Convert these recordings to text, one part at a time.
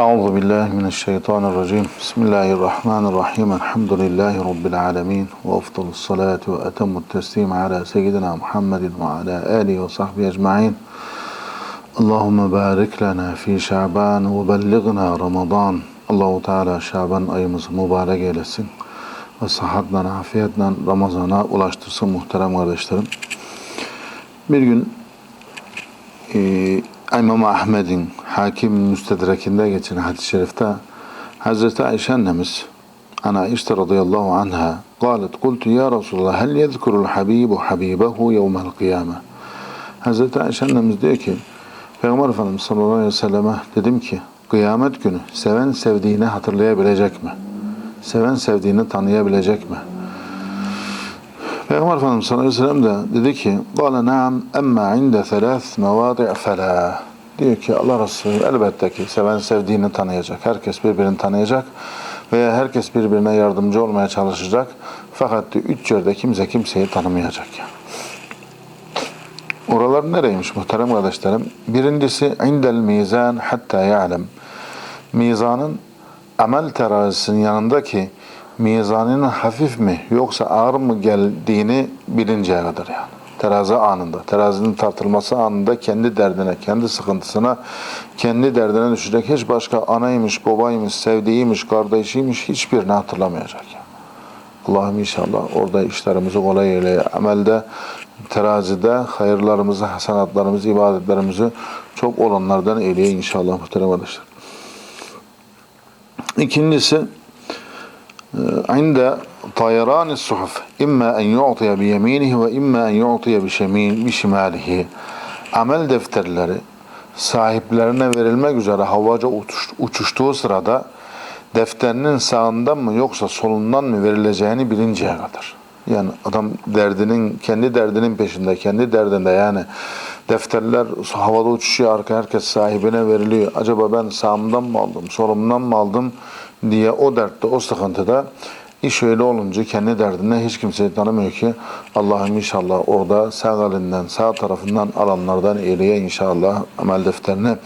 Euzu billahi mineşşeytanirracim. Bismillahirrahmanirrahim. Elhamdülillahi rabbil alamin. Ve efdalus salatu ve etemut teslim ala seyyidina Muhammedin ve ala alihi ve sahbihi ecmaîn. Allahumme barik lana fi Şaban ve bellighna Ramazan. Allahu Teala Şaban ayımızı mübarek eylesin ve sıhhatle, afiyetle Ramazan'a ulaştırsın muhterem kardeşlerim. Bir gün e, İmam Ahmed'in Hakim Müstedrek'inde geçen hadis-i şerifte Hazreti Ayşe annemiz Ana işte radıyallahu anha قالت قلت يا رسول الله هل يذكر الحبيب حبيبه يوم القيامة Hazreti Ayşe annemiz diyor ki Peygamber Efendimiz sallallahu aleyhi ve selleme dedim ki kıyamet günü seven sevdiğini hatırlayabilecek mi? Seven sevdiğini tanıyabilecek mi? Peygamber Efendimiz sallallahu aleyhi ve sellem de dedi ki قال نعم أما عند ثلاث مواضع فلا diyor ki Allah Resulü elbette ki seven sevdiğini tanıyacak. Herkes birbirini tanıyacak veya herkes birbirine yardımcı olmaya çalışacak. Fakat diyor, üç yerde kimse kimseyi tanımayacak yani. Oralar nereymiş muhterem kardeşlerim? Birincisi indel mizan hatta ya'lem. Mizanın amel terazisinin yanındaki mizanının hafif mi yoksa ağır mı geldiğini bilinceye kadar yani. Terazi anında, terazinin tartılması anında kendi derdine, kendi sıkıntısına, kendi derdine düşecek. Hiç başka anaymış, babaymış, sevdiğiymiş, kardeşiymiş hiçbirini hatırlamayacak yani. Allah'ım inşallah orada işlerimizi kolay eyle. Amelde, terazide hayırlarımızı, hasenatlarımızı, ibadetlerimizi çok olanlardan eyleye inşallah muhterem arkadaşlar. İkincisi عند طيران الصحف إما أن يعطي بيمينه وإما أن يعطي بشمين بشماله amel defterleri sahiplerine verilmek üzere havaca uçuş, uçuştuğu sırada defterinin sağından mı yoksa solundan mı verileceğini bilinceye kadar. Yani adam derdinin, kendi derdinin peşinde, kendi derdinde yani defterler havada uçuşuyor, arka herkes sahibine veriliyor. Acaba ben sağımdan mı aldım, solumdan mı aldım Diye o dertte, o sıkıntıda iş öyle olunca kendi derdinde hiç kimseyi tanımıyor ki Allah'ım inşallah orada sağ elinden, sağ tarafından alanlardan eyleye inşallah amel defterini.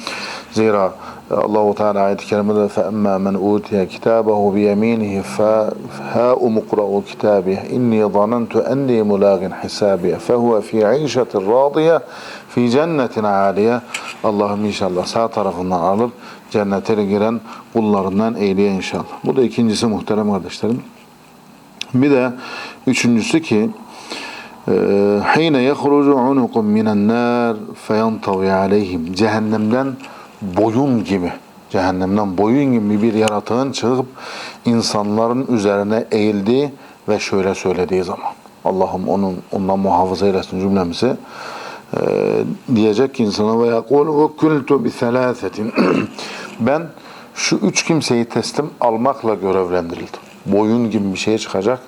Zira Allahu Teala ayet-i kerimede فَأَمَّا مَنْ اُوتِيَ كِتَابَهُ بِيَمِينِهِ فَهَاءُ مُقْرَأُ كِتَابِهِ إِنِّي ظَنَنْتُ أَنِّي مُلَاغٍ حِسَابِهِ فَهُوَ فِي عِيشَةٍ رَاضِيَةٍ فِي جَنَّةٍ عَالِيَةٍ Allah'ım inşallah sağ tarafından alıp cennete giren kullarından eyleye inşallah. Bu da ikincisi muhterem kardeşlerim. Bir de üçüncüsü ki حين يخرج عنق من النار فينطوي عليهم cehennemden boyun gibi cehennemden boyun gibi bir yaratığın çıkıp insanların üzerine eğildiği ve şöyle söylediği zaman Allah'ım onun ondan muhafaza eylesin cümlemizi ee, diyecek ki insana ve yakul ve kultu bi thalâthetin ben şu üç kimseyi teslim almakla görevlendirildim. Boyun gibi bir şey çıkacak.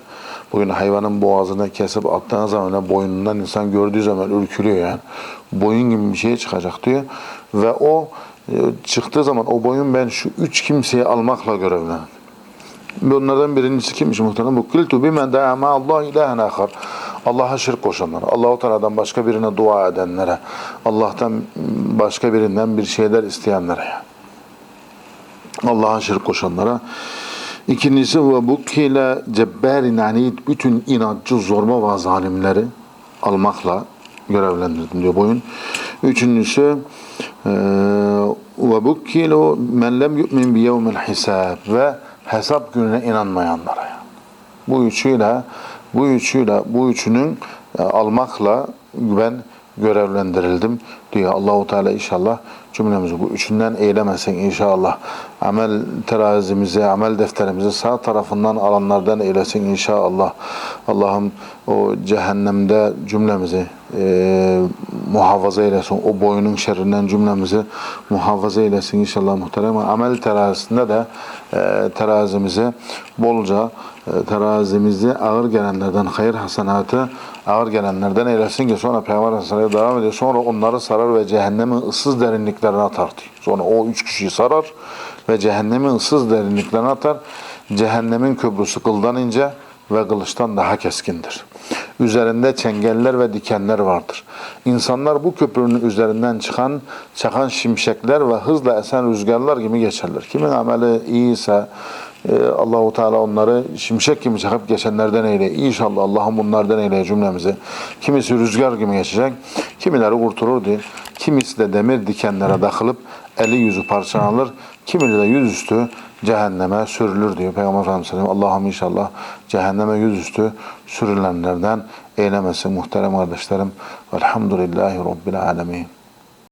Bugün hayvanın boğazını kesip attığın zaman boynundan insan gördüğü zaman ürkülüyor yani. Boyun gibi bir şey çıkacak diyor. Ve o e, çıktığı zaman o boyun ben şu üç kimseyi almakla görevlendim. Bunlardan birincisi kimmiş muhtemelen? Bu kiltu bimen da'a Allah ilahen ahar. Allah'a şirk koşanlara, Allahu Teala'dan başka birine dua edenlere, Allah'tan başka birinden bir şeyler isteyenlere. Allah'a şirk koşanlara. İkincisi ve bu kile cebberin anid bütün inatçı zorba ve zalimleri almakla görevlendirdim diyor boyun. Üçüncüsü ve bu kilo men lem yu'min bi yevmil hisab ve hesap gününe inanmayanlara. Bu üçüyle bu üçüyle bu üçünün e, almakla ben görevlendirildim diyor Allahu Teala inşallah cümlemizi bu üçünden eylemesin inşallah. Amel terazimizi, amel defterimizi sağ tarafından alanlardan eylesin inşallah. Allah'ım o cehennemde cümlemizi e, muhafaza eylesin. O boyunun şerrinden cümlemizi muhafaza eylesin inşallah muhterem. Amel terazisinde de e, terazimizi bolca terazimizi ağır gelenlerden hayır hasenatı ağır gelenlerden eylesin ki sonra Peygamber Aleyhisselatü devam ediyor. Sonra onları sarar ve cehennemin ıssız derinliklerine atar diyor. Sonra o üç kişiyi sarar ve cehennemin ıssız derinliklerine atar. Cehennemin köprüsü kıldan ince ve kılıçtan daha keskindir. Üzerinde çengeller ve dikenler vardır. İnsanlar bu köprünün üzerinden çıkan, çakan şimşekler ve hızla esen rüzgarlar gibi geçerler. Kimin ameli iyiyse Allahu Teala onları şimşek gibi çakıp geçenlerden eyle. İnşallah Allah'ım bunlardan eyle cümlemizi. Kimisi rüzgar gibi geçecek, kimileri kurtulur diye. Kimisi de demir dikenlere takılıp eli yüzü parçalanır. Kimileri de yüzüstü cehenneme sürülür diyor Peygamber Efendimiz. Allah'ım inşallah cehenneme yüzüstü sürülenlerden eylemesin muhterem kardeşlerim. Velhamdülillahi Rabbil Alemin.